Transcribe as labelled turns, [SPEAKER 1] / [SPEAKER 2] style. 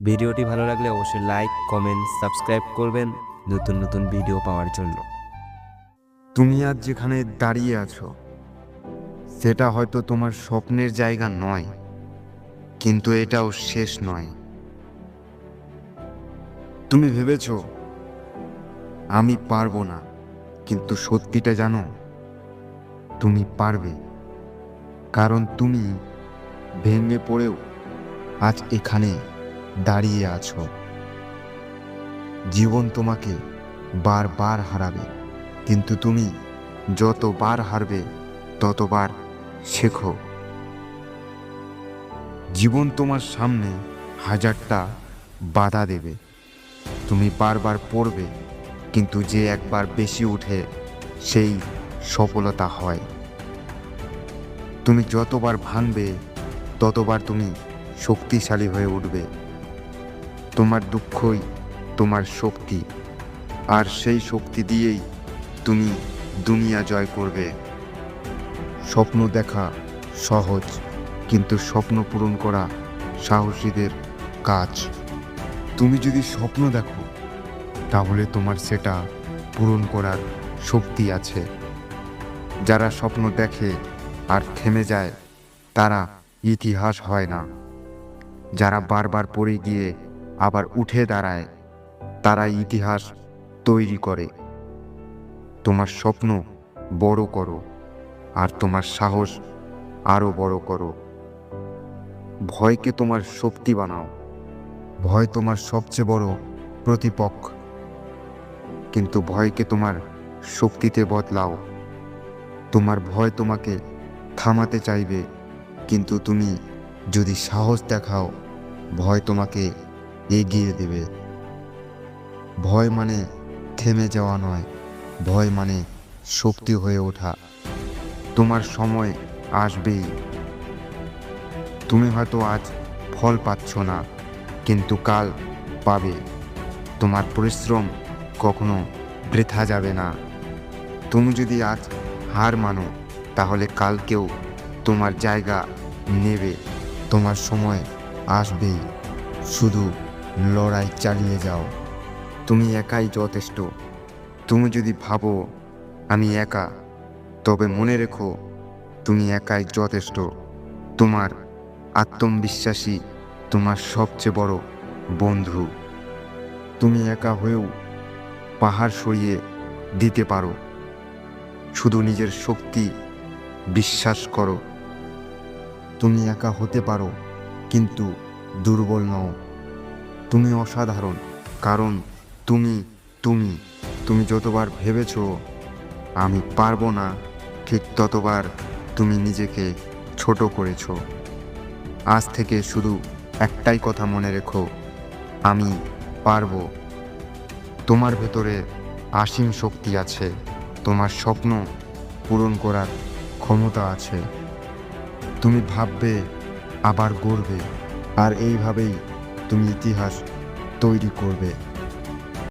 [SPEAKER 1] ভিডিওটি ভালো লাগলে অবশ্যই লাইক, কমেন্ট, সাবস্ক্রাইব করবেন নতুন নতুন ভিডিও পাওয়ার জন্য।
[SPEAKER 2] তুমি আজ যেখানে দাঁড়িয়ে আছো, সেটা হয়তো তোমার স্বপ্নের জায়গা নয়, কিন্তু এটাও শেষ নয়। তুমি ভেবেছ, আমি পারব না, কিন্তু সত্যিটা জানো, তুমি পারবে, কারণ তুমি ভেঙে পড়েও আজ এখানে দাঁড়িয়ে আছো। জীবন তোমাকে বারবার হারাবে, কিন্তু তুমি যতবার হারবে, ততবার শেখো। জীবন তোমার সামনে হাজারটা বাধা দেবে। তুমি বারবার পড়বে, কিন্তু যে একবার বেশি উঠে, সেই সফলতা হয়। তুমি যতবার ভাঙবে, ততবার তুমি শক্তিশালী হয়ে উঠবে। তোমার দুঃখই তোমার শক্তি। আর সেই শক্তি দিয়েই তুমি দুনিয়া জয় করবে। স্বপ্ন দেখা সহজ, কিন্তু স্বপ্ন পূরণ করা সাহসীদের কাজ। তুমি যদি স্বপ্ন দেখো, তাহলে তোমার সেটা পূরণ করার শক্তি আছে। যারা স্বপ্ন দেখে আর থেমে যায়, তারা ইতিহাস হয় না। যারা বারবার পড়ে গিয়ে আবার উঠে দাঁড়ায়। তারা ইতিহাস তৈরি করে। তোমার স্বপ্ন বড় করো, আর তোমার সাহস আরও বড় করো। ভয়কে তোমার শক্তি বানাও। ভয় তোমার সবচেয়ে বড় প্রতিপক্ষ। কিন্তু ভয়কে তোমার শক্তিতে বদলাও। তোমার ভয় তোমাকে থামাতে চাইবে, কিন্তু তুমি যদি সাহস দেখাও, ভয় তোমাকে এগিয়ে দেবে। ভয় মানে থেমে যাওয়া নয়, ভয় মানে শক্তি হয়ে ওঠা। তোমার সময় আসবেই। তুমি হয়তো আজ ফল পাচ্ছ না, কিন্তু কাল পাবে। তোমার পরিশ্রম কখনো বৃথা যাবে না। তুমি যদি আজ হার মানো, তাহলে কালকেও তোমার জায়গা নেবে। তোমার সময় আসবেই। শুধু লড়াই চালিয়ে যাও। তুমি একাই যথেষ্ট। তুমি যদি ভাবো আমি একা, তবে মনে রেখো তুমি একাই যথেষ্ট। তোমার আত্মবিশ্বাসী তোমার সবচেয়ে বড় বন্ধু। তুমি একা হয়েও পাহাড় সরিয়ে দিতে পারো। শুধু নিজের শক্তি বিশ্বাস করো। তুমি একা হতে পারো, কিন্তু দুর্বল নও। তুমি অসাধারণ, কারণ তুমি তুমি তুমি যতবার ভেবেছ আমি পারব না, ঠিক ততবার তুমি নিজেকে ছোট করেছ। আজ থেকে শুধু একটাই কথা মনে রেখো, আমি পারব। তোমার ভেতরে অসীম শক্তি আছে, তোমার স্বপ্ন পূরণ করার ক্ষমতা আছে। তুমি ভাববে, আবার গড়বে, আর এইভাবেই তুমি ইতিহাস তৈরি করবে।